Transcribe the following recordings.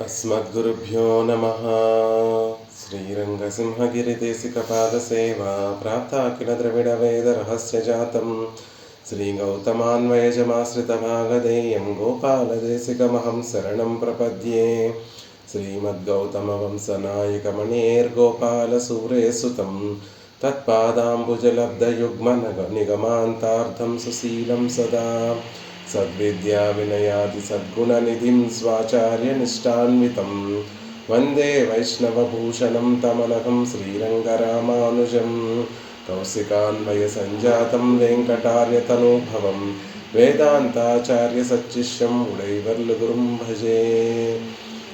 अस्मद्गुरुभ्यो नमः श्रीरङ्गसिंहगिरिदेशिकपादसेवा प्राप्ता किल द्रविडवेदरहस्यजातं श्रीगौतमान्वयजमाश्रितभागधेयं गोपालदेशिकमहं शरणं प्रपद्ये श्रीमद्गौतमवंशनायकमणेर्गोपालसूरेसुतं तत्पादाम्बुजलब्धयुग्मनग निगमान्तार्थं सुशीलं सदा సద్విద్యా వినయాది సద్గుణనిధిం స్వాచార్య నిష్టాన్వితం. వందే వైష్ణవభూషణం తమనకం శ్రీరంగరామానుజం. కౌశికాన్వయ సంజాతం వెంకటార్యతనోభవం. వేదాంతాచార్య సచ్చిష్యం ఉడైవర్లు గురుం భజే.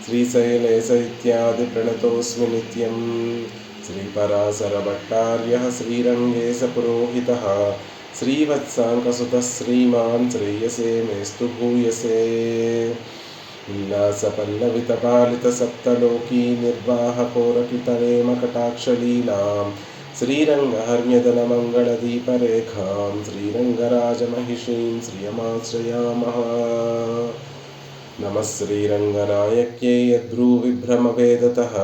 శ్రీశైలేశైత్యాది ప్రణతోస్మి నిత్యం. శ్రీపరాశరభట్టార్య శ్రీరంగేశ పురోహిత. श्रीवत्साङ्कसुतः श्रीमान् श्रेयसे मेस्तु भूयसे उल्लासपल्लवितपालितसप्तलोकी निर्वाहकोरकितरेमकटाक्षलीलां श्रीरङ्गहर्म्यदलमङ्गलदीपरेखां श्रीरङ्गराजमहिषीं श्रियमाश्रयामः नमः श्रीरङ्गनायक्यै यद्भ्रूविभ्रमभेदतः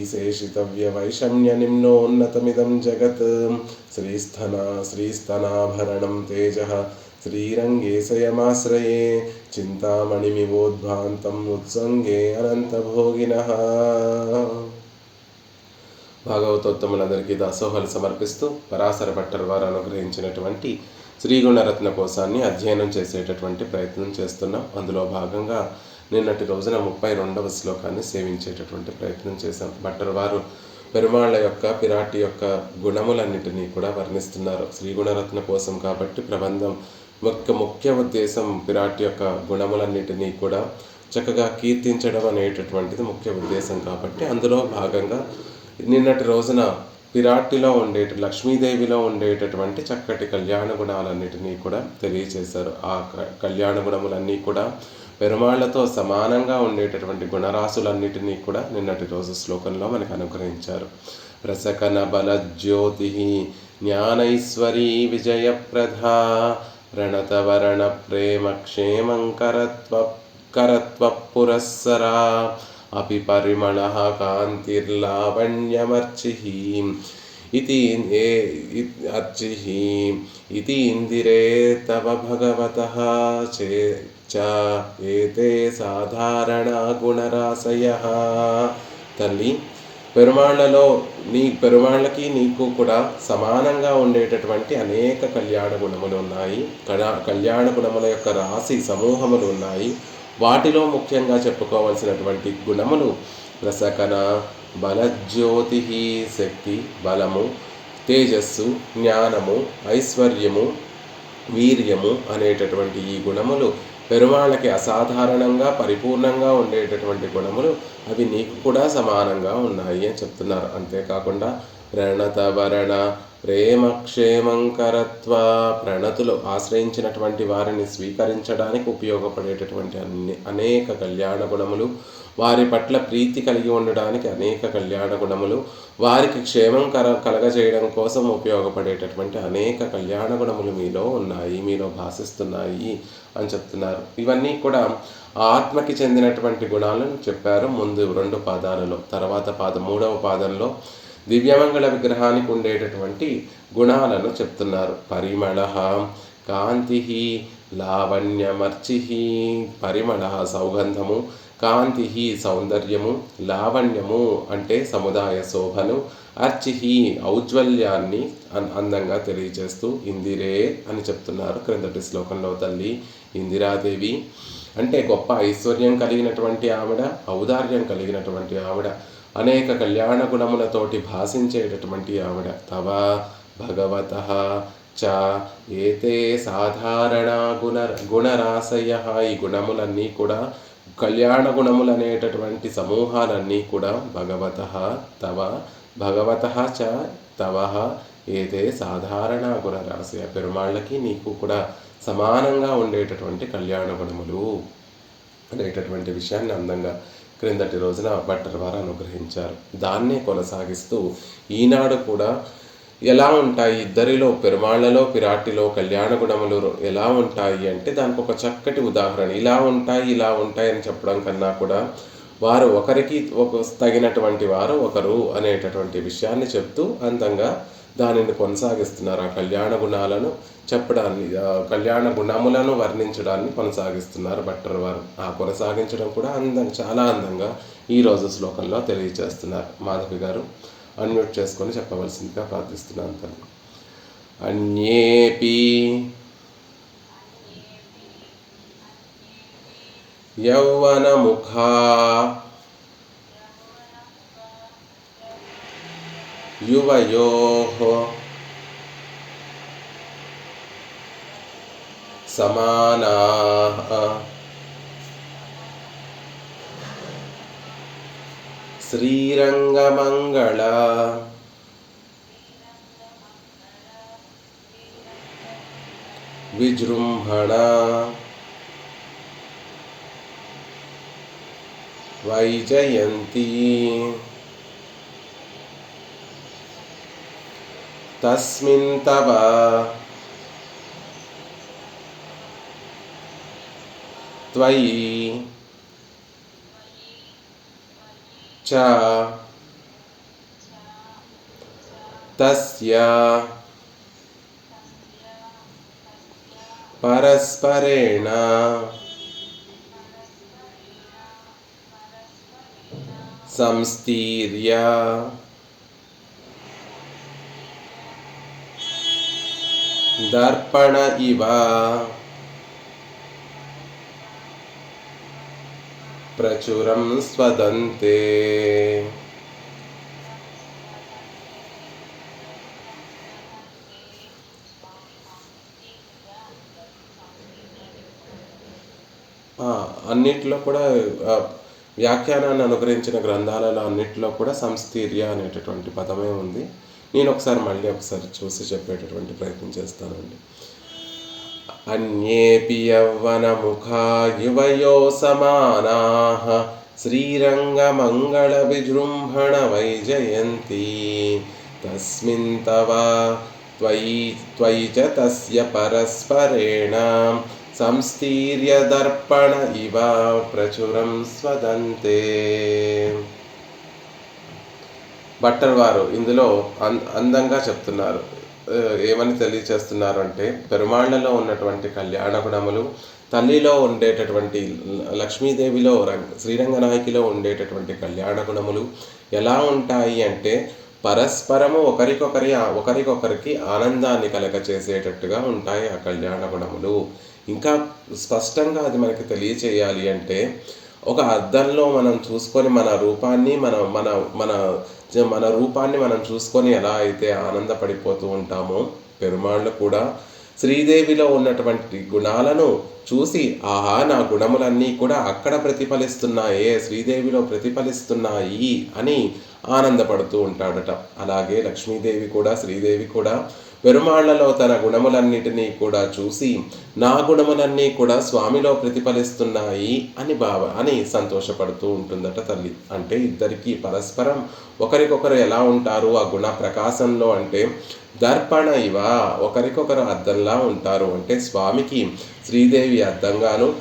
ईशेषितव्यवैषम्यनिम्नोन्नतमिदं जगत् श्रीस्थना श्रीस्तनाभरणं तेजः श्रीरङ्गेशयमाश्रये चिन्तामणिमिवोद्भान्तम् उत्सङ्गे అనంతభోగినః భాగవతోత్తములందరికీ దాసోహాలు సమర్పిస్తూ పరాశర భట్టర్ వారు అనుగ్రహించినటువంటి శ్రీగుణరత్న కోశాన్ని అధ్యయనం చేసేటటువంటి ప్రయత్నం చేస్తున్నాం అందులో భాగంగా నిన్నటి రోజున ముప్పై రెండవ శ్లోకాన్ని సేవించేటటువంటి ప్రయత్నం చేశాం భట్టర్ వారు పెరుమాళ్ళ యొక్క పిరాటి యొక్క గుణములన్నిటినీ కూడా వర్ణిస్తున్నారు. శ్రీగుణరత్న కోసం కాబట్టి ప్రబంధం యొక్క ముఖ్య ఉద్దేశం పిరాటి యొక్క గుణములన్నిటినీ కూడా చక్కగా కీర్తించడం అనేటటువంటిది ముఖ్య ఉద్దేశం కాబట్టి అందులో భాగంగా నిన్నటి రోజున పిరాటిలో ఉండే లక్ష్మీదేవిలో ఉండేటటువంటి చక్కటి కళ్యాణ గుణాలన్నిటినీ కూడా తెలియచేశారు. ఆ క- కళ్యాణ గుణములన్నీ కూడా పెరుమాళ్ళతో సమానంగా ఉండేటటువంటి గుణరాశులన్నిటినీ కూడా నిన్నటి రోజు శ్లోకంలో మనకు అనుగ్రహించారు. ప్రసకన బల జ్యోతి జ్ఞానైశ్వరీ విజయప్రధా ప్రణతవరణ ప్రేమ క్షేమంకరత్వ కరత్వ పురస్సరా అపి పరిమళ కాంతిర్లావణ్యమర్చి ఇది అర్చి ఇది ఇందిరే తవ భగవత చే चे च एते సాధారణ గుణరాశయः తల్లి పెరుమాళ్లలో నీ పెరుమాళ్ళకి నీకు కూడా సమానంగా ఉండేటటువంటి అనేక కళ్యాణ గుణములు ఉన్నాయి కళా- కళ్యాణ గుణముల యొక్క రాశి సమూహములు ఉన్నాయి వాటిలో ముఖ్యంగా చెప్పుకోవాల్సినటువంటి గుణములు రసకన బలజ్యోతి శక్తి బలము తేజస్సు జ్ఞానము ఐశ్వర్యము వీర్యము అనేటటువంటి ఈ గుణములు పెరువాళ్ళకి అసాధారణంగా పరిపూర్ణంగా ఉండేటటువంటి గుణములు అవి నీకు కూడా సమానంగా ఉన్నాయి అని చెప్తున్నారు. అంతేకాకుండా ప్రణతవరణ ప్రేమక్షేమంకరత్వ ప్రణతులు ఆశ్రయించినటువంటి వారిని స్వీకరించడానికి ఉపయోగపడేటటువంటి అన్ని అనేక కళ్యాణ గుణములు వారి పట్ల ప్రీతి కలిగి ఉండడానికి అనేక కళ్యాణ గుణములు వారికి క్షేమం కర కలగజేయడం కోసం ఉపయోగపడేటటువంటి అనేక కళ్యాణ గుణములు మీలో ఉన్నాయి మీలో భాషిస్తున్నాయి అని చెప్తున్నారు. ఇవన్నీ కూడా ఆత్మకి చెందినటువంటి గుణాలను చెప్పారు ముందు రెండు పాదాలలో తర్వాత పాద మూడవ పాదంలో దివ్యమంగళ విగ్రహానికి ఉండేటటువంటి గుణాలను చెప్తున్నారు. పరిమళ కాంతి లావణ్యమర్చి పరిమళ సౌగంధము కాంతి సౌందర్యము లావణ్యము అంటే సముదాయ శోభను అర్చి ఔజ్వల్యాన్ని అన్- అందంగా తెలియజేస్తూ ఇందిరే అని చెప్తున్నారు క్రిందటి శ్లోకంలో తల్లి. ఇందిరాదేవి అంటే గొప్ప ఐశ్వర్యం కలిగినటువంటి ఆవిడ ఔదార్యం కలిగినటువంటి ఆవిడ. అనేక కళ్యాణ గుణములతోటి భాషించేటటువంటి ఆవిడ. తవ భగవత చ ఏతే సాధారణ గుణ గుణరాశయ. ఈ గుణములన్నీ కూడా కళ్యాణ గుణములు అనేటటువంటి సమూహాలన్నీ కూడా భగవత తవ భగవత చ తవ ఏదే సాధారణ గుణరాశయ. పెరుమాళ్ళకి నీకు కూడా సమానంగా ఉండేటటువంటి కళ్యాణ గుణములు అనేటటువంటి విషయాన్ని అందంగా క్రిందటి రోజున బట్టర్ వారు అనుగ్రహించారు. దాన్నే కొనసాగిస్తూ ఈనాడు కూడా ఎలా ఉంటాయి? ఇద్దరిలో పెరుమాళ్ళలో పిరాటిలో కళ్యాణ గుణములు ఎలా ఉంటాయి అంటే దానికి ఒక చక్కటి ఉదాహరణ. ఇలా ఉంటాయి ఇలా ఉంటాయి అని చెప్పడం కన్నా కూడా వారు ఒకరికి ఒక తగినటువంటి వారు ఒకరు అనేటటువంటి విషయాన్ని చెప్తూ అందంగా దానిని కొనసాగిస్తున్నారు. ఆ కళ్యాణ గుణాలను చెప్పడాన్ని కళ్యాణ గుణములను వర్ణించడాన్ని కొనసాగిస్తున్నారు భట్టర్ వారు. ఆ కొనసాగించడం కూడా అందం చాలా అందంగా ఈ రోజు శ్లోకంలో తెలియజేస్తున్నారు మాధవి గారు అన్మ్యూట్ చేసుకొని చెప్పవలసిందిగా ప్రార్థిస్తున్నాను తను అన్యేపి యౌవనముఖా युवयोः समानाः श्रीरङ्गमङ्गला विजृम्भणा वैजयन्ती तस्मिन् तव। च। तस्य। परस्परेण। संस्थीर्य। దర్పణ ఇవ. ప్రచురం స్వదంతే. అన్నిట్లో కూడా వ్యాఖ్యానాన్ని అనుగ్రహించిన గ్రంథాలలో అన్నిటిలో కూడా సంస్థీర్య అనేటటువంటి పదమే ఉంది. నేను ఒకసారి మళ్ళీ ఒకసారి చూసి చెప్పేటటువంటి ప్రయత్నం చేస్తానండి. అన్యేపి యౌవనముఖా యువయో సమానాః శ్రీరంగమంగళ విజృంభణ వైజయంతి తస్మిన్ తవ త్వయి త్వయి తస్య పరస్పరేణ సంస్థీర్య దర్పణ ఇవ ప్రచురం స్వదంతే. భట్టర్ వారు ఇందులో అందంగా చెప్తున్నారు. ఏమని తెలియచేస్తున్నారు అంటే పెరుమాళ్ళలో ఉన్నటువంటి కళ్యాణ గుణములు తల్లిలో ఉండేటటువంటి లక్ష్మీదేవిలో రంగ శ్రీరంగనాయకిలో ఉండేటటువంటి కళ్యాణ గుణములు ఎలా ఉంటాయి అంటే పరస్పరము ఒకరికొకరి ఒకరికొకరికి ఆనందాన్ని కలగచేసేటట్టుగా ఉంటాయి ఆ కళ్యాణ గుణములు ఇంకా స్పష్టంగా అది మనకి తెలియచేయాలి అంటే ఒక అద్దంలో మనం చూసుకొని మన రూపాన్ని మన మన మన మన రూపాన్ని మనం చూసుకొని ఎలా అయితే ఆనందపడిపోతూ ఉంటామో పెరుమాళ్ళు కూడా శ్రీదేవిలో ఉన్నటువంటి గుణాలను చూసి ఆహా నా గుణములన్నీ కూడా అక్కడ ప్రతిఫలిస్తున్నాయే శ్రీదేవిలో ప్రతిఫలిస్తున్నాయి అని ఆనందపడుతూ ఉంటాడట. అలాగే లక్ష్మీదేవి కూడా శ్రీదేవి కూడా పెరుమాళ్ళలో తన గుణములన్నిటినీ కూడా చూసి నా గుణములన్నీ కూడా స్వామిలో ప్రతిఫలిస్తున్నాయి అని భావ అని సంతోషపడుతూ ఉంటుందట తల్లి. అంటే ఇద్దరికీ పరస్పరం ఒకరికొకరు ఎలా ఉంటారు? ఆ గుణ ప్రకాశంలో అంటే దర్పణ ఇవ. ఒకరికొకరు అద్దంలా ఉంటారు. అంటే స్వామికి శ్రీదేవి అద్దంగాను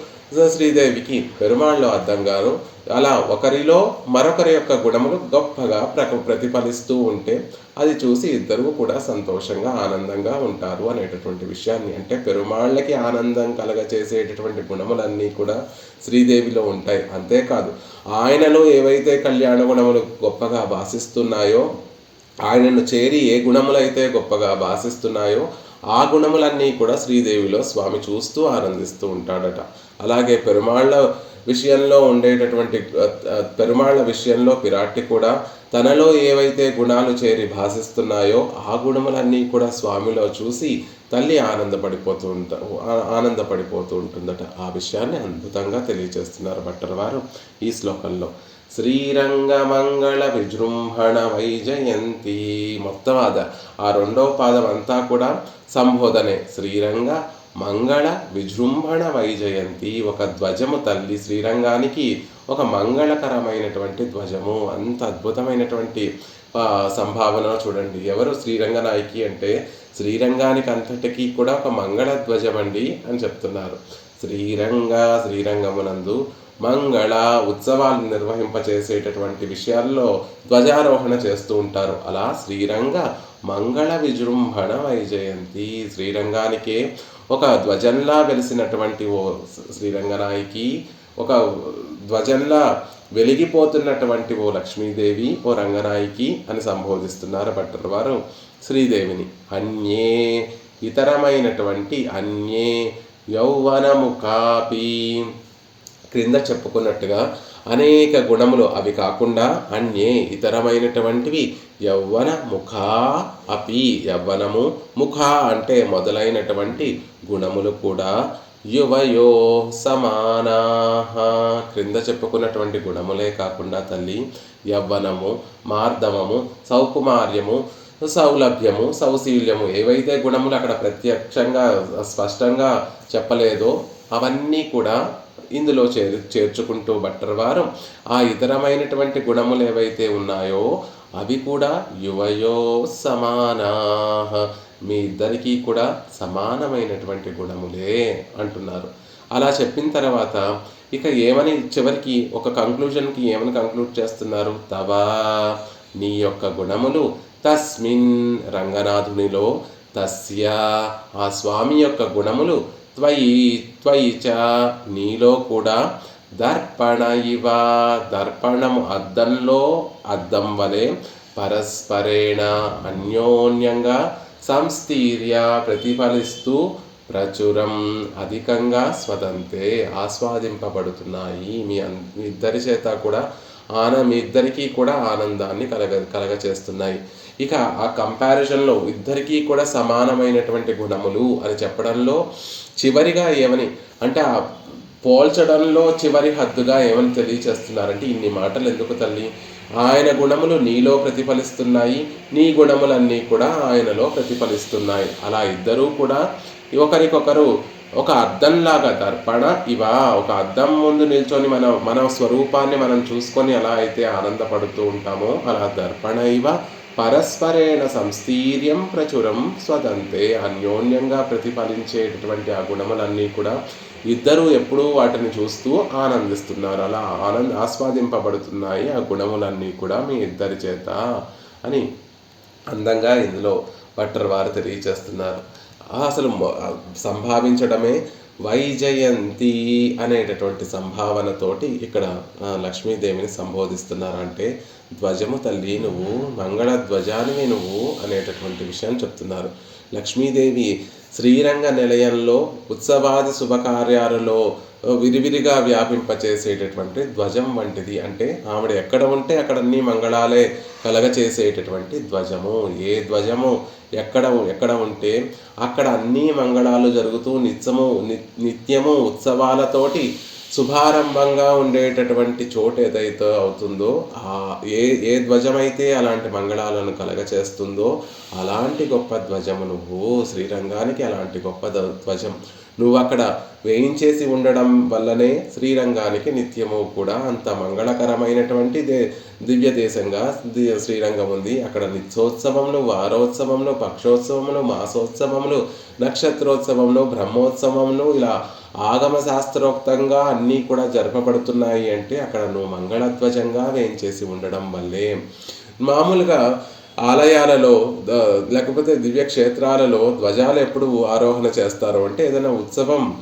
శ్రీదేవికి పెరుమాళ్ళు అద్దంగాను. అలా ఒకరిలో మరొకరి యొక్క గుణములు గొప్పగా ప్ర ప్రతిఫలిస్తూ ఉంటే అది చూసి ఇద్దరు కూడా సంతోషంగా ఆనందంగా ఉంటారు అనేటటువంటి విషయాన్ని. అంటే పెరుమాళ్ళకి ఆనందం కలగ చేసేటటువంటి గుణములన్నీ కూడా శ్రీదేవిలో ఉంటాయి. అంతేకాదు ఆయనలో ఏవైతే కళ్యాణ గుణములు గొప్పగా భాషిస్తున్నాయో ఆయనను చేరి ఏ గుణములైతే గొప్పగా భాషిస్తున్నాయో ఆ గుణములన్నీ కూడా శ్రీదేవిలో స్వామి చూస్తూ ఆనందిస్తూ ఉంటాడట. అలాగే పెరుమాళ్ళ విషయంలో ఉండేటటువంటి పెరుమాళ్ళ విషయంలో పిరాట్టి కూడా తనలో ఏవైతే గుణాలు చేరి భాషిస్తున్నాయో ఆ గుణములన్నీ కూడా స్వామిలో చూసి తల్లి ఆనందపడిపోతూ ఉంటా ఆనందపడిపోతూ ఉంటుందట. ఆ విషయాన్ని అద్భుతంగా తెలియజేస్తున్నారు భట్టర్ వారు ఈ శ్లోకంలో. శ్రీరంగమంగళ విజృంభణ వైజయంతి. మొత్తం అద ఆ రెండవ పాదం అంతా కూడా సంబోధనే. శ్రీరంగ మంగళ విజృంభణ వైజయంతి. ఒక ధ్వజము తల్లి శ్రీరంగానికి ఒక మంగళకరమైనటువంటి ధ్వజము. అంత అద్భుతమైనటువంటి సంభావన చూడండి. ఎవరు శ్రీరంగనాయకి అంటే శ్రీరంగానికి అంతటికీ కూడా ఒక మంగళ ధ్వజం అండి అని చెప్తున్నారు. శ్రీరంగ శ్రీరంగమునందు మంగళ ఉత్సవాలు నిర్వహింపచేసేటటువంటి విషయాల్లో ధ్వజారోహణ చేస్తూ ఉంటారు. అలా శ్రీరంగ మంగళ విజృంభణ వైజయంతి. శ్రీరంగానికే ఒక ధ్వజంలా వెలిసినటువంటి ఓ శ్రీరంగనాయకి ఒక ధ్వజంలా వెలిగిపోతున్నటువంటి ఓ లక్ష్మీదేవి ఓ రంగనాయకి అని సంబోధిస్తున్నారు భట్టర్ వారు శ్రీదేవిని. అన్యే ఇతరమైనటువంటి అన్యే యౌవనము కాపీ క్రింద చెప్పుకున్నట్టుగా అనేక గుణములు అవి కాకుండా అన్యే ఇతరమైనటువంటివి యవ్వన ముఖా అపి యవ్వనము ముఖ అంటే మొదలైనటువంటి గుణములు కూడా యువయో సమానా. క్రింద చెప్పుకున్నటువంటి గుణములే కాకుండా తల్లి యవ్వనము మార్దమము సౌకుమార్యము సౌలభ్యము సౌశీల్యము ఏవైతే గుణములు అక్కడ ప్రత్యక్షంగా స్పష్టంగా చెప్పలేదో అవన్నీ కూడా ఇందులో చేరు చేర్చుకుంటూ బట్టర్వారు. ఆ ఇతరమైనటువంటి గుణములు ఏవైతే ఉన్నాయో అవి కూడా యువయో సమానా. మీ ఇద్దరికీ కూడా సమానమైనటువంటి గుణములే అంటున్నారు. అలా చెప్పిన తర్వాత ఇక ఏమని చివరికి ఒక కంక్లూజన్కి ఏమని కంక్లూడ్ చేస్తున్నారు? తవా నీ యొక్క గుణములు తస్మిన్ రంగనాథునిలో తస్య ఆ స్వామి యొక్క గుణములు త్వయి త్వయి చ నీలో కూడా దర్పణ ఇవ దర్పణము అద్దంలో అద్దం వలె పరస్పరేణ అన్యోన్యంగా సంస్థీర్య ప్రతిఫలిస్తూ ప్రచురం అధికంగా స్వతంతే ఆస్వాదింపబడుతున్నాయి. మీ అన్ ఇద్దరి చేత కూడా ఆన మీ ఇద్దరికీ కూడా ఆనందాన్ని కలగ కలగచేస్తున్నాయి. ఇక ఆ కంపారిజన్లో ఇద్దరికీ కూడా సమానమైనటువంటి గుణములు అని చెప్పడంలో చివరిగా ఏమని అంటే ఆ పోల్చడంలో చివరి హద్దుగా ఏమని తెలియచేస్తున్నారంటే ఇన్ని మాటలు ఎందుకు తల్లి? ఆయన గుణములు నీలో ప్రతిఫలిస్తున్నాయి నీ గుణములన్నీ కూడా ఆయనలో ప్రతిఫలిస్తున్నాయి. అలా ఇద్దరూ కూడా ఒకరికొకరు ఒక అద్దంలాగా దర్పణ ఇవా ఒక అద్దం ముందు నిల్చొని మన మన స్వరూపాన్ని మనం చూసుకొని ఎలా అయితే ఆనందపడుతూ ఉంటామో అలా దర్పణ ఇవ పరస్పరేణ సంస్థీర్యం ప్రచురం స్వతంతే అన్యోన్యంగా ప్రతిఫలించేటటువంటి ఆ గుణములన్నీ కూడా ఇద్దరూ ఎప్పుడూ వాటిని చూస్తూ ఆనందిస్తున్నారు. అలా ఆనంద ఆస్వాదింపబడుతున్నాయి ఆ గుణములన్నీ కూడా మీ ఇద్దరి చేత అని అందంగా ఇందులో భట్టర్ వారు తెలియచేస్తున్నారు. అసలు సంభావించడమే వైజయంతి అనేటటువంటి సంభావనతోటి ఇక్కడ లక్ష్మీదేవిని లక్ష్మీదేవిని సంబోధిస్తున్నారంటే ధ్వజము తల్లి నువ్వు మంగళ ధ్వజానివి నువ్వు అనేటటువంటి విషయం చెప్తున్నారు. లక్ష్మీదేవి శ్రీరంగ నిలయంలో ఉత్సవాది శుభకార్యాలలో విరివిరిగా వ్యాపింపచేసేటటువంటి ధ్వజం వంటిది. అంటే ఆవిడ ఎక్కడ ఉంటే అక్కడ అన్ని మంగళాలే కలగచేసేటటువంటి ధ్వజము. ఏ ధ్వజము ఎక్కడ ఎక్కడ ఉంటే అక్కడ అన్ని మంగళాలు జరుగుతూ నిత్యము ని- నిత్యము ఉత్సవాలతోటి శుభారంభంగా ఉండేటటువంటి చోటు ఏదైతే అవుతుందో ఆ ఏ ఏ ధ్వజమైతే అలాంటి మంగళాలను కలగచేస్తుందో అలాంటి గొప్ప ధ్వజము నువ్వు శ్రీరంగానికి అలాంటి గొప్ప ధ్వజం నువ్వు అక్కడ వేయించేసి ఉండడం వల్లనే శ్రీరంగానికి నిత్యము కూడా అంత మంగళకరమైనటువంటి దే దివ్య దేశంగా శ్రీరంగం ఉంది. అక్కడ నిత్యోత్సవములు వారోత్సవములు పక్షోత్సవములు మాసోత్సవములు నక్షత్రోత్సవములు బ్రహ్మోత్సవములు ఇలా ఆగమ శాస్త్రోక్తంగా అన్నీ కూడా జరపబడుతున్నాయి అంటే అక్కడ నువ్వు మంగళధ్వజంగా వేయించేసి ఉండడం వల్లే. మామూలుగా ఆలయాలలో లేకపోతే దివ్య క్షేత్రాలలో ధ్వజాలు ఎప్పుడు ఆరోహణ చేస్తారు అంటే ఏదైనా ఉత్సవం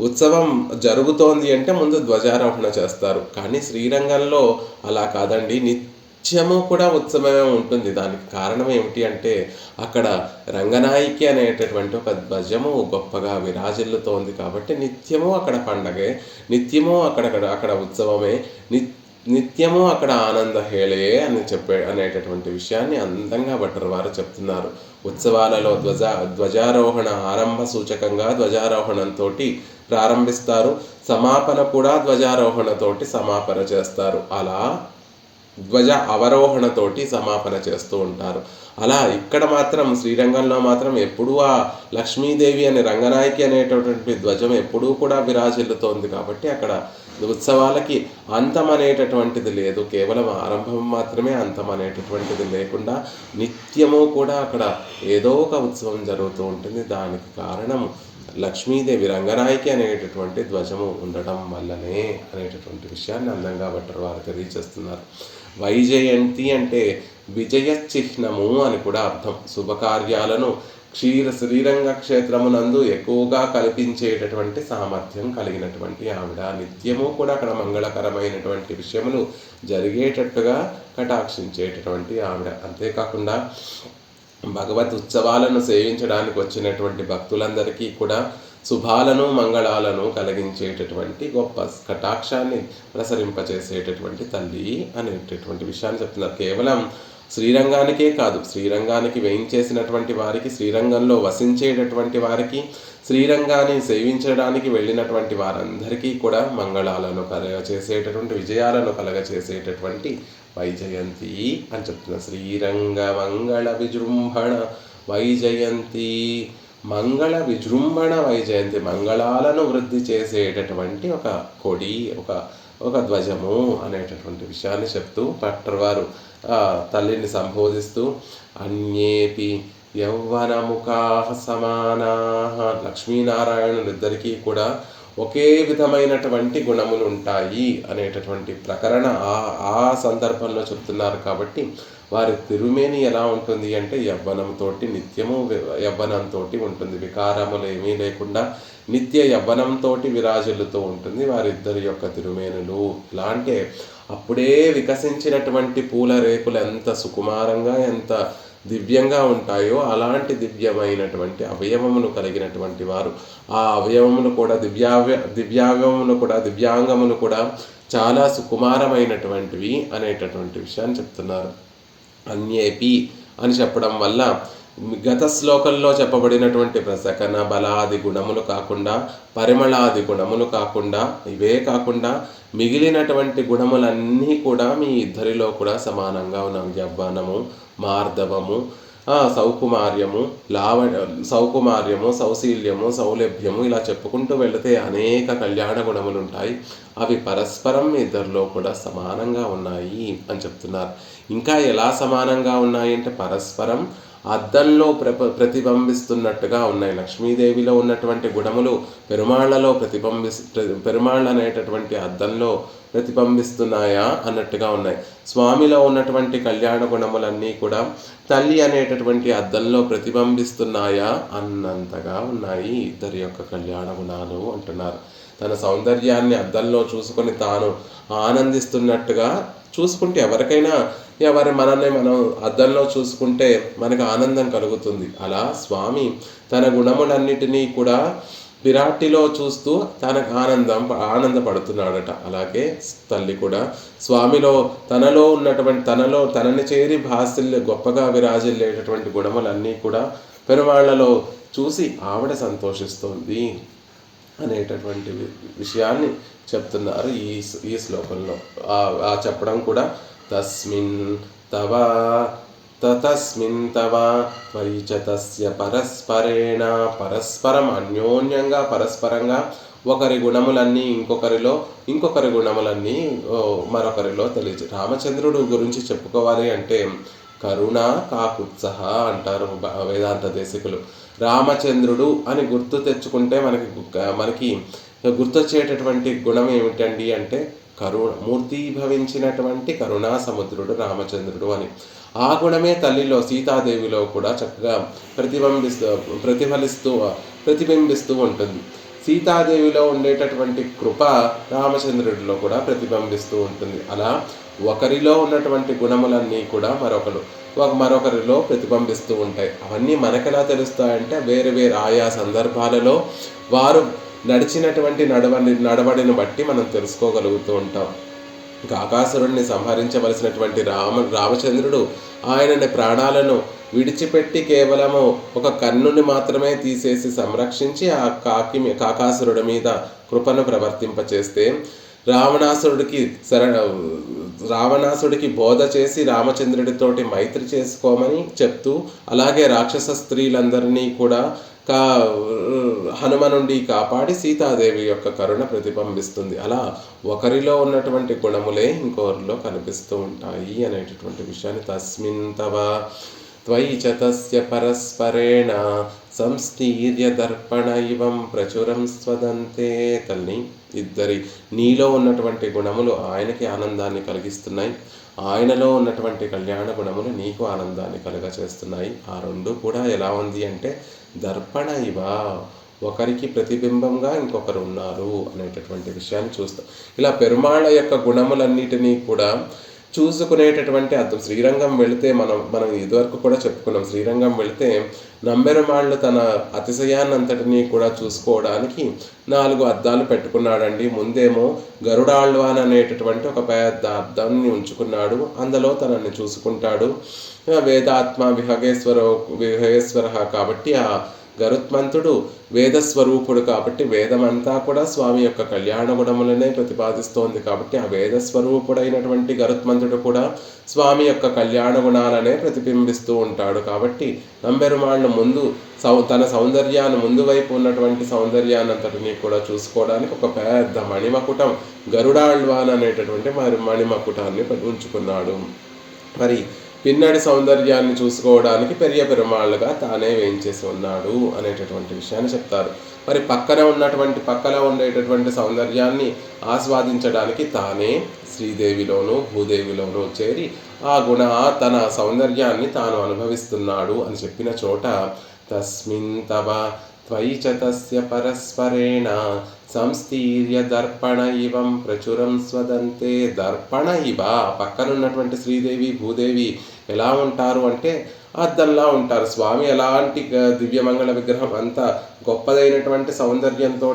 ఉత్సవం జరుగుతోంది అంటే ముందు ధ్వజారోహణ చేస్తారు. కానీ శ్రీరంగంలో అలా కాదండి. నిత్యము కూడా ఉత్సవమే ఉంటుంది. దానికి కారణం ఏమిటి అంటే అక్కడ రంగనాయికి అనేటటువంటి ఒక ధ్వజము గొప్పగా విరాజిల్లుతోంది కాబట్టి నిత్యము అక్కడ పండగే నిత్యము అక్కడ అక్కడ ఉత్సవమే నిత్య నిత్యము అక్కడ ఆనంద హేళయే అని చెప్పే అనేటటువంటి విషయాన్ని అందంగా భట్టర్ వారు చెప్తున్నారు. ఉత్సవాలలో ధ్వజ ధ్వజారోహణ ఆరంభ సూచకంగా ధ్వజారోహణంతో ప్రారంభిస్తారు. సమాపన కూడా ధ్వజారోహణతోటి సమాపన చేస్తారు. అలా ధ్వజ అవరోహణతోటి సమాపన చేస్తూ ఉంటారు. అలా ఇక్కడ మాత్రం శ్రీరంగంలో మాత్రం ఎప్పుడూ ఆ లక్ష్మీదేవి అనే రంగనాయకి అనేటటువంటి ధ్వజం ఎప్పుడూ కూడా విరాజిల్లుతోంది కాబట్టి అక్కడ ఉత్సవాలకి అంతం అనేటటువంటిది లేదు. కేవలం ఆరంభం మాత్రమే అంతం అనేటటువంటిది లేకుండా నిత్యము కూడా అక్కడ ఏదో ఒక ఉత్సవం జరుగుతూ ఉంటుంది. దానికి కారణం లక్ష్మీదేవి రంగనాయకి అనేటటువంటి ధ్వజము ఉండడం వల్లనే అనేటటువంటి విషయాన్ని అందంగా భట్టర్ వారు తెలియజేస్తున్నారు. వైజయంతి అంటే విజయ చిహ్నము అని కూడా అర్థం. శుభకార్యాలను క్షీర శ్రీరంగ క్షేత్రమునందు ఎక్కువగా కల్పించేటటువంటి సామర్థ్యం కలిగినటువంటి ఆవిడ. నిత్యము కూడా అక్కడ మంగళకరమైనటువంటి విషయములు జరిగేటట్టుగా కటాక్షించేటటువంటి ఆవిడ. అంతేకాకుండా భగవత్ ఉత్సవాలను సేవించడానికి వచ్చినటువంటి భక్తులందరికీ కూడా శుభాలను మంగళాలను కలిగించేటటువంటి గొప్ప కటాక్షాన్ని ప్రసరింపచేసేటటువంటి తల్లి అనేటటువంటి విషయాన్ని చెప్తున్నారు. కేవలం శ్రీరంగానికే కాదు శ్రీరంగానికి వేయించేసినటువంటి వారికి శ్రీరంగంలో వసించేటటువంటి వారికి శ్రీరంగాన్ని సేవించడానికి వెళ్ళినటువంటి వారందరికీ కూడా మంగళాలను కలగ చేసేటటువంటి విజయాలను కలగ చేసేటటువంటి వైజయంతి అని చెప్తున్న. శ్రీరంగ మంగళ విజృంభణ వైజయంతి మంగళ విజృంభణ వైజయంతి మంగళాలను వృద్ధి చేసేటటువంటి ఒక కొడి ఒక ఒక ధ్వజము అనేటటువంటి విషయాన్ని చెప్తూ పట్టర్ వారు తల్లిని సంబోధిస్తూ అన్యేపి యౌవనముఖా సమానా. లక్ష్మీనారాయణులిద్దరికీ కూడా ఒకే విధమైనటువంటి గుణములు ఉంటాయి అనేటటువంటి ప్రకరణ ఆ ఆ సందర్భంలో చెప్తున్నారు కాబట్టి వారి తిరుమేని ఎలా ఉంటుంది అంటే యవ్వనంతోటి నిత్యము యవ్వనంతో ఉంటుంది. వికారములు ఏమీ లేకుండా నిత్య యవ్వనంతో విరాజులతో ఉంటుంది వారిద్దరి యొక్క తిరుమేనులు. ఎలా అంటే అప్పుడే వికసించినటువంటి పూల రేకులు ఎంత సుకుమారంగా ఎంత దివ్యంగా ఉంటాయో అలాంటి దివ్యమైనటువంటి అవయవమును కలిగినటువంటి వారు. ఆ అవయవమును కూడా దివ్యావ్య దివ్యావయమును కూడా దివ్యాంగమును కూడా చాలా సుకుమారమైనటువంటివి అనేటటువంటి విషయాన్ని చెప్తున్నారు. అన్యేపి అని చెప్పడం వల్ల గత శ్లోకంలో చెప్పబడినటువంటి ప్రసకన బలాది గుణములు కాకుండా పరిమళాది గుణములు కాకుండా ఇవే కాకుండా మిగిలినటువంటి గుణములన్నీ కూడా మీ ఇద్దరిలో కూడా సమానంగా ఉన్నాం. యవ్వనము మార్దవము సౌకుమార్యము లావ సౌకుమార్యము సౌశీల్యము సౌలభ్యము ఇలా చెప్పుకుంటూ వెళితే అనేక కళ్యాణ గుణములు ఉంటాయి అవి పరస్పరం మీ ఇద్దరిలో కూడా సమానంగా ఉన్నాయి అని చెప్తున్నారు. ఇంకా ఎలా సమానంగా ఉన్నాయంటే పరస్పరం అద్దంలో ప్రప ప్రతిబింబిస్తున్నట్టుగా ఉన్నాయి. లక్ష్మీదేవిలో ఉన్నటువంటి గుణములు పెరుమాళ్ళలో ప్రతిబింబి పెరుమాళ్ళు అనేటటువంటి అద్దంలో ప్రతిబింబిస్తున్నాయా అన్నట్టుగా ఉన్నాయి. స్వామిలో ఉన్నటువంటి కళ్యాణ గుణములన్నీ కూడా తల్లి అనేటటువంటి అద్దంలో ప్రతిబింబిస్తున్నాయా అన్నంతగా ఉన్నాయి. ఇద్దరి యొక్క కళ్యాణ గుణాలు అంటున్నారు. తన సౌందర్యాన్ని అద్దంలో చూసుకొని తాను ఆనందిస్తున్నట్టుగా చూసుకుంటే ఎవరికైనా ఎవరి మనల్ని మనం అద్దంలో చూసుకుంటే మనకు ఆనందం కలుగుతుంది. అలా స్వామి తన గుణములన్నిటినీ కూడా విరాటిలో చూస్తూ తనకు ఆనందం ఆనందపడుతున్నాడట. అలాగే తల్లి కూడా స్వామిలో తనలో ఉన్నటువంటి తనలో తనని చేరి భాసిల్య గొప్పగా విరాజిల్లేటటువంటి గుణములన్నీ కూడా పెరుమాళ్ళలో చూసి ఆవిడ సంతోషిస్తోంది అనేటటువంటి విషయాన్ని చెప్తున్నారు ఈ ఈ శ్లోకంలో. ఆ- చెప్పడం కూడా తస్మిన్ తవ తస్మిన్ తవ పరిచతస్య తస్య పరస్పరేణ పరస్పరం అన్యోన్యంగా పరస్పరంగా ఒకరి గుణములన్నీ ఇంకొకరిలో ఇంకొకరి గుణములన్నీ మరొకరిలో తెలియజే రామచంద్రుడు గురించి చెప్పుకోవాలి అంటే కరుణ కాకుత్సహ అంటారు వేదాంత దేశికులు. రామచంద్రుడు అని గుర్తు తెచ్చుకుంటే మనకి మనకి గుర్తొచ్చేటటువంటి గుణం ఏమిటండి అంటే కరుణ మూర్తీభవించినటువంటి కరుణా సముద్రుడు రామచంద్రుడు అని. ఆ గుణమే తల్లిలో సీతాదేవిలో కూడా చక్కగా ప్రతిబింబిస్తూ ప్రతిఫలిస్తూ ప్రతిబింబిస్తూ ఉంటుంది. సీతాదేవిలో ఉండేటటువంటి కృప రామచంద్రుడిలో కూడా ప్రతిబింబిస్తూ ఉంటుంది. అలా ఒకరిలో ఉన్నటువంటి గుణములన్నీ కూడా మరొకరు ఒక మరొకరిలో ప్రతిబింబిస్తూ ఉంటాయి. అవన్నీ మనకెలా తెలుస్తాయంటే వేరు వేరు ఆయా సందర్భాలలో వారు నడిచినటువంటి నడవడి నడవడిని బట్టి మనం తెలుసుకోగలుగుతూ ఉంటాం. కాకాసురుణ్ణి సంహరించవలసినటువంటి రామ రామచంద్రుడు ఆయనని ప్రాణాలను విడిచిపెట్టి కేవలము ఒక కన్నుని మాత్రమే తీసేసి సంరక్షించి ఆ కాకి కాకాసురుడి మీద కృపను ప్రవర్తింపచేస్తే రావణాసురుడికి శర రావణాసుడికి బోధ చేసి రామచంద్రుడితోటి మైత్రి చేసుకోమని చెప్తూ అలాగే రాక్షస స్త్రీలందరినీ కూడా కా హనుమ నుండి కాపాడి సీతాదేవి యొక్క కరుణ ప్రతిబింబిస్తుంది. అలా ఒకరిలో ఉన్నటువంటి గుణములే ఇంకొకరిలో కనిపిస్తూ ఉంటాయి అనేటటువంటి విషయాన్ని తస్మిన్ తవ త్వయి చ తస్య పరస్పరేణ సంస్థీర్య దర్పణ ఇవం ప్రచురం స్వదంతే తల్లి ఇద్దరి నీలో ఉన్నటువంటి గుణములు ఆయనకి ఆనందాన్ని కలిగిస్తున్నాయి. ఆయనలో ఉన్నటువంటి కళ్యాణ గుణములు నీకు ఆనందాన్ని కలుగచేస్తున్నాయి. ఆ రెండు కూడా ఎలా ఉంది అంటే దర్పణ ఇవ. ఒకరికి ప్రతిబింబంగా ఇంకొకరు ఉన్నారు అనేటటువంటి విషయాన్ని చూస్తాం. ఇలా పెరుమాళ యొక్క గుణములన్నిటినీ కూడా చూసుకునేటటువంటి అర్థం. శ్రీరంగం వెళితే మనం మనం ఇదివరకు కూడా చెప్పుకున్నాం. శ్రీరంగం వెళితే నంబెరుమాళ్ళు తన అతిశయాన్నంతటినీ కూడా చూసుకోవడానికి నాలుగు అద్దాలు పెట్టుకున్నాడండి. ముందేమో గరుడాళ్వాన్ అనేటటువంటి ఒక పెద్ద అద్దాన్ని ఉంచుకున్నాడు. అందులో తనని చూసుకుంటాడు. వేదాత్మ విహగేశ్వర విహగేశ్వర కాబట్టి ఆ గరుత్మంతుడు వేదస్వరూపుడు కాబట్టి వేదమంతా కూడా స్వామి యొక్క కళ్యాణ గుణములనే ప్రతిపాదిస్తోంది కాబట్టి ఆ వేదస్వరూపుడైనటువంటి గరుత్మంతుడు కూడా స్వామి యొక్క కళ్యాణ గుణాలనే ప్రతిబింబిస్తూ ఉంటాడు కాబట్టి నంబెరుమాళ్ళు ముందు సౌ తన సౌందర్యాన్ని ముందు వైపు ఉన్నటువంటి సౌందర్యాన్నంతటినీ కూడా చూసుకోవడానికి ఒక పెద్ద మణిమకుటం గరుడాళ్వాన్ అనేటటువంటి మరి మణిమకుటాన్ని ఉంచుకున్నాడు. మరి పిన్నడి సౌందర్యాన్ని చూసుకోవడానికి పెరియ పెరుమాళ్ళుగా తానే వేయించేసి ఉన్నాడు అనేటటువంటి విషయాన్ని చెప్తారు. మరి పక్కన ఉన్నటువంటి పక్కన ఉండేటటువంటి సౌందర్యాన్ని ఆస్వాదించడానికి తానే శ్రీదేవిలోను భూదేవిలోను చేరి ఆ గుణ తన సౌందర్యాన్ని తాను అనుభవిస్తున్నాడు అని చెప్పిన చోట తస్మిన్ తవ త్వయి తస్య పరస్పరేణ సంస్థీర్య దర్పణ ఇవం ప్రచురం స్వదంతే. దర్పణ ఇవ పక్కనున్నటువంటి శ్రీదేవి భూదేవి ఎలా ఉంటారు అంటే అద్దంలా ఉంటారు. స్వామి ఎలాంటి దివ్యమంగళ విగ్రహం అంత గొప్పదైనటువంటి సౌందర్యంతో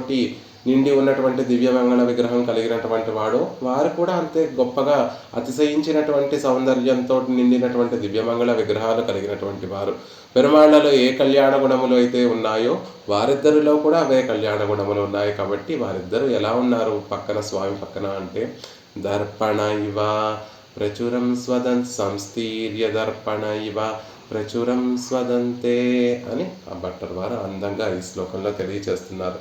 నిండి ఉన్నటువంటి దివ్యమంగళ విగ్రహం కలిగినటువంటి వాడు వారు కూడా అంతే గొప్పగా అతిశయించినటువంటి సౌందర్యంతో నిండినటువంటి దివ్యమంగళ విగ్రహాలు కలిగినటువంటి వారు. పెరుమాళ్ళలో ఏ కళ్యాణ గుణములు అయితే ఉన్నాయో వారిద్దరిలో కూడా అవే కళ్యాణ గుణములు ఉన్నాయి కాబట్టి వారిద్దరూ ఎలా ఉన్నారు? పక్కన స్వామి పక్కన అంటే దర్పణ ఇవా ప్రచురం స్వదం సంస్థీర్య దర్పణ ఇవ ప్రచురం స్వదంతే అని ఆ భట్టర్ వారు అందంగా ఈ శ్లోకంలో తెలియచేస్తున్నారు.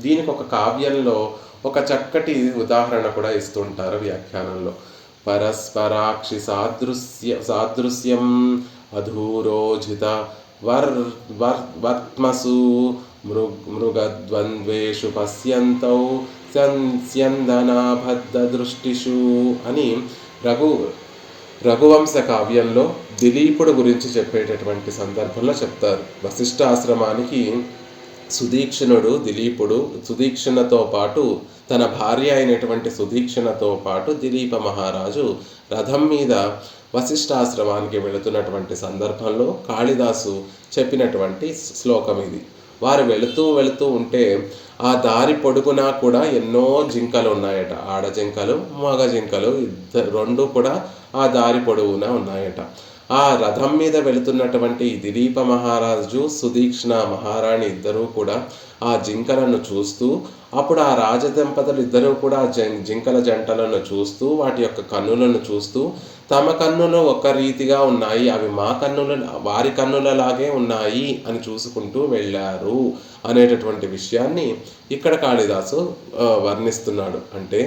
దీనికి ఒక కావ్యంలో ఒక చక్కటి ఉదాహరణ కూడా ఇస్తుంటారు వ్యాఖ్యానంలో. పరస్పరాక్షి సాదృశ్య సాదృశ్యం అధూరోజిత వర్ వర్ వర్త్మసు మృగ్ మృగద్వంద్వేషు పశ్యంతౌ స్యందనాబద్ధ దృష్టిషు అని రఘు రఘువంశ కావ్యంలో దిలీపుడు గురించి చెప్పేటటువంటి సందర్భంలో చెప్తారు. వశిష్ఠ ఆశ్రమానికి సుదీక్షణుడు దిలీపుడు సుదీక్షణతో పాటు తన భార్య అయినటువంటి సుదీక్షణతో పాటు దిలీప మహారాజు రథం మీద వశిష్ఠాశ్రమానికి వెళుతున్నటువంటి సందర్భంలో కాళిదాసు చెప్పినటువంటి శ్లోకం ఇది. వారు వెళుతూ వెళుతూ ఉంటే ఆ దారి పొడుగునా కూడా ఎన్నో జింకలు ఉన్నాయట. ఆడ జింకలు మగ జింకలు ఇద్దరు రెండు కూడా ఆ దారి పొడవునా ఉన్నాయట. ఆ రథం మీద వెళుతున్నటువంటి దిలీప మహారాజు సుదీక్షణ మహారాణి ఇద్దరూ కూడా ఆ జింకలను చూస్తూ అప్పుడు ఆ రాజదంపతులు ఇద్దరూ కూడా జింకల జంటలను చూస్తూ వాటి యొక్క కన్నులను చూస్తూ తమ కన్నులు ఒక రీతిగా ఉన్నాయి అవి మా కన్నుల వారి కన్నులలాగే ఉన్నాయి అని చూసుకుంటూ వెళ్ళారు అనేటటువంటి విషయాన్ని ఇక్కడ కాళిదాసు వర్ణిస్తున్నాడు. అంటే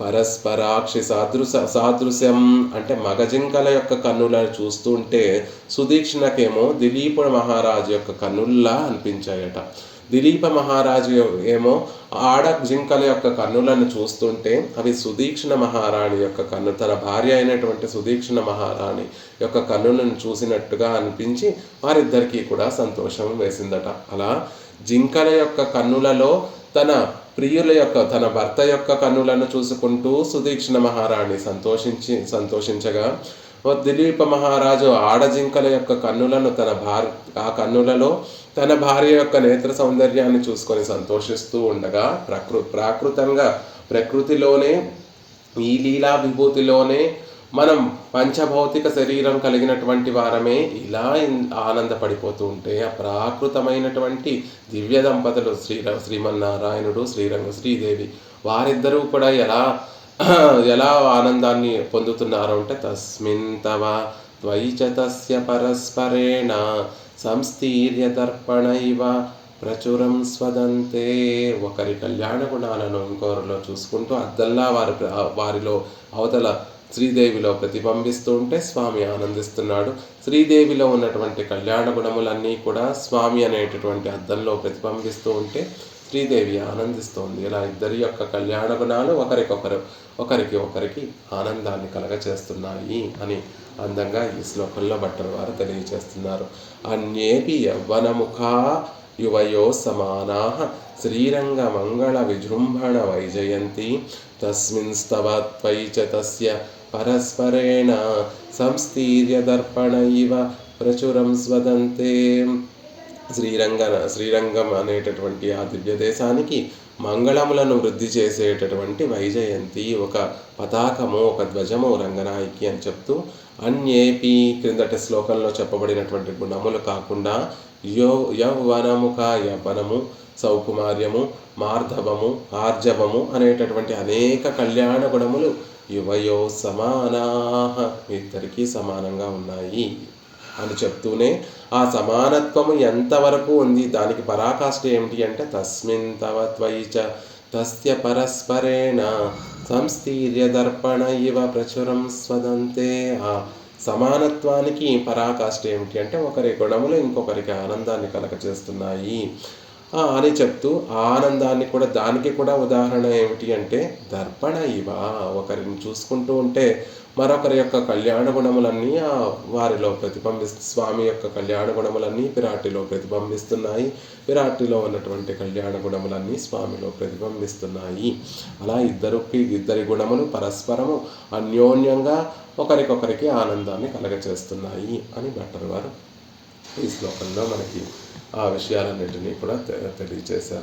పరస్పరాక్షి సాదృశ సాదృశ్యం అంటే మగజింకల యొక్క కన్నులను చూస్తుంటే సుదీక్షణకేమో దిలీపుడు మహారాజు యొక్క కన్నుల్లా అనిపించాయట. దిలీప మహారాజు ఏమో ఆడ జింకల యొక్క కన్నులను చూస్తుంటే అవి సుదీక్షణ మహారాణి యొక్క కన్ను తన భార్య అయినటువంటి సుదీక్షణ మహారాణి యొక్క కన్నులను చూసినట్టుగా అనిపించి వారిద్దరికీ కూడా సంతోషం వేసిందట. అలా జింకల యొక్క కన్నులలో తన ప్రియుల యొక్క తన భర్త యొక్క కన్నులను చూసుకుంటూ సుదీక్షణ మహారాణి సంతోషించి సంతోషించగా దిలీప మహారాజు ఆడజింకల యొక్క కన్నులను తన భార్ ఆ కన్నులలో తన భార్య యొక్క నేత్ర సౌందర్యాన్ని చూసుకొని సంతోషిస్తూ ఉండగా ప్రకృ ప్రాకృతంగా ప్రకృతిలోనే ఈ లీలా విభూతిలోనే మనం పంచభౌతిక శరీరం కలిగినటువంటి వారమే ఇలా ఆనందపడిపోతూ ఉంటే ఆ ప్రాకృతమైనటువంటి దివ్య దంపతులు శ్రీ శ్రీమన్నారాయణుడు శ్రీరంగ శ్రీదేవి వారిద్దరూ కూడా ఎలా ఎలా ఆనందాన్ని పొందుతున్నారు అంటే తస్మిన్ తవ త్వయి తస్య పరస్పరేణ సంస్థీర్య దర్పణ ఇవ ప్రచురం స్వదంతే. ఒకరి కళ్యాణ గుణాలను ఇంకొకరిలో చూసుకుంటూ అద్దల్లా వారి వారిలో అవతల శ్రీదేవిలో ప్రతిబింబిస్తూ ఉంటే స్వామి ఆనందిస్తున్నాడు. శ్రీదేవిలో ఉన్నటువంటి కళ్యాణ గుణములన్నీ కూడా స్వామి అనేటటువంటి అద్దంలో ప్రతిబింబిస్తూ ఉంటే శ్రీదేవి ఆనందిస్తోంది. ఇలా ఇద్దరి యొక్క కళ్యాణ గుణాలు ఒకరికొకరు ఒకరికి ఒకరికి ఆనందాన్ని కలగచేస్తున్నాయి అని అందంగా ఈ శ్లోకంలో భట్టల వారు తెలియచేస్తున్నారు. అన్యేపి యవ్వనముఖా యువయో సమానా శ్రీరంగమంగళ విజృంభణ వైజయంతి. తస్మిన్ స్తవత్వై చ తస్య పరస్పరేణ సంస్థీర్య దర్పణ ఇవ ప్రచురం స్వదంతే. శ్రీరంగ శ్రీరంగం అనేటటువంటి ఆ దివ్య దేశానికి మంగళములను వృద్ధి చేసేటటువంటి వైజయంతి ఒక పతాకము ఒక ధ్వజము రంగనాయకి అని చెప్తూ అన్యేపి క్రిందటి శ్లోకంలో చెప్పబడినటువంటి గుణములు కాకుండా యో యవ్వనముక యవ్వనము సౌకుమార్యము మార్ధవము ఆర్జవము అనేటటువంటి అనేక కళ్యాణ గుణములు యువయో సమానా ఇద్దరికీ సమానంగా ఉన్నాయి. అని చెప్తూనే ఆ సమానత్వము ఎంతవరకు ఉంది? దానికి పరాకాష్ఠ ఏమిటి అంటే తస్మిన్ తవ త్వయిచ చ తస్య పరస్పరేణ సంస్థీర్య దర్పణ ఇవ ప్రచురం స్వదంతే. ఆ సమానత్వానికి పరాకాష్ఠ ఏమిటి అంటే ఒకరి గుణములు ఇంకొకరికి ఆనందాన్ని కలగజేస్తున్నాయి. అని చెప్తూ ఆ ఆనందాన్ని కూడా దానికి కూడా ఉదాహరణ ఏమిటి అంటే దర్పణ ఇవ. ఒకరిని చూసుకుంటూ ఉంటే మరొకరి యొక్క కళ్యాణ గుణములన్నీ ఆ వారిలో ప్రతిబింబిస్తు స్వామి యొక్క కళ్యాణ గుణములన్నీ పిరాటిలో ప్రతిబింబిస్తున్నాయి. పిరాటిలో ఉన్నటువంటి కళ్యాణ గుణములన్నీ స్వామిలో ప్రతిబింబిస్తున్నాయి. అలా ఇద్దరికి ఇద్దరి గుణములు పరస్పరము అన్యోన్యంగా ఒకరికొకరికి ఆనందాన్ని కలగచేస్తున్నాయి అని భట్టర్ వారు ఈ శ్లోకంలో మనకి ఆ విషయాలన్నిటినీ కూడా తె- తెలియచేశారు